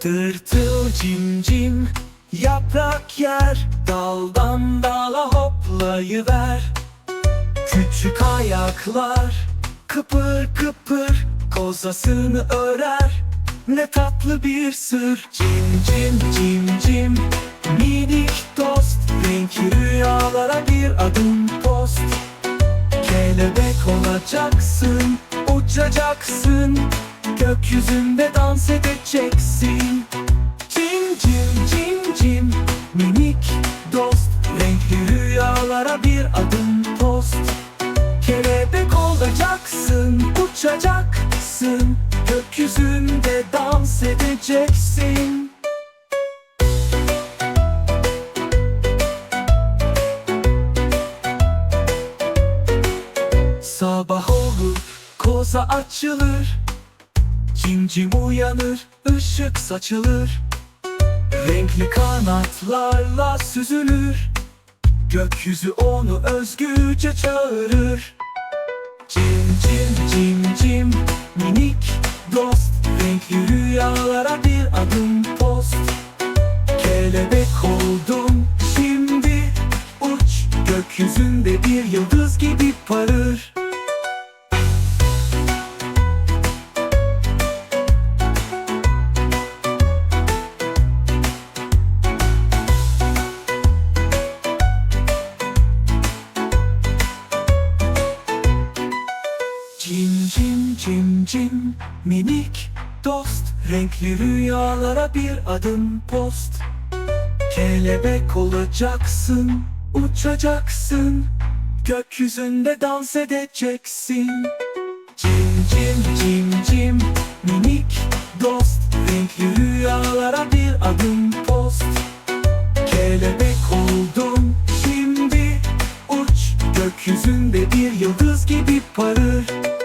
Tırtıl cimcim yaprak yer. Daldan dala hoplayıver. Küçük ayaklar kıpır kıpır Kozasını örer. Ne tatlı bir sır. Cim cim cim cim Minik dost. Renkli rüyalara bir adım post. Kelebek olacaksın Uçacaksın Gökyüzünde dans edeceksin. Cim cim cim cim Minik dost. Renkli rüyalara bir adım post. Kelebek olacaksın Uçacaksın. Gökyüzünde dans edeceksin. Sabah olur, koza açılır Cimcim uyanır, ışık saçılır. Renkli kanatlarla süzülür. Gökyüzü onu özgürce çağırır. Cim cim cim cim minik dost. Renkli rüyalara bir adım post. Kelebek oldum şimdi uç. Gökyüzünde bir yıldız gibi parır Cim cim cim cim minik dost. Renkli rüyalara bir adım post. Kelebek olacaksın, uçacaksın. Gökyüzünde dans edeceksin. Cim cim cim cim minik dost. Renkli rüyalara bir adım post. Kelebek oldum şimdi. Uç Gökyüzünde bir yıldız gibi parır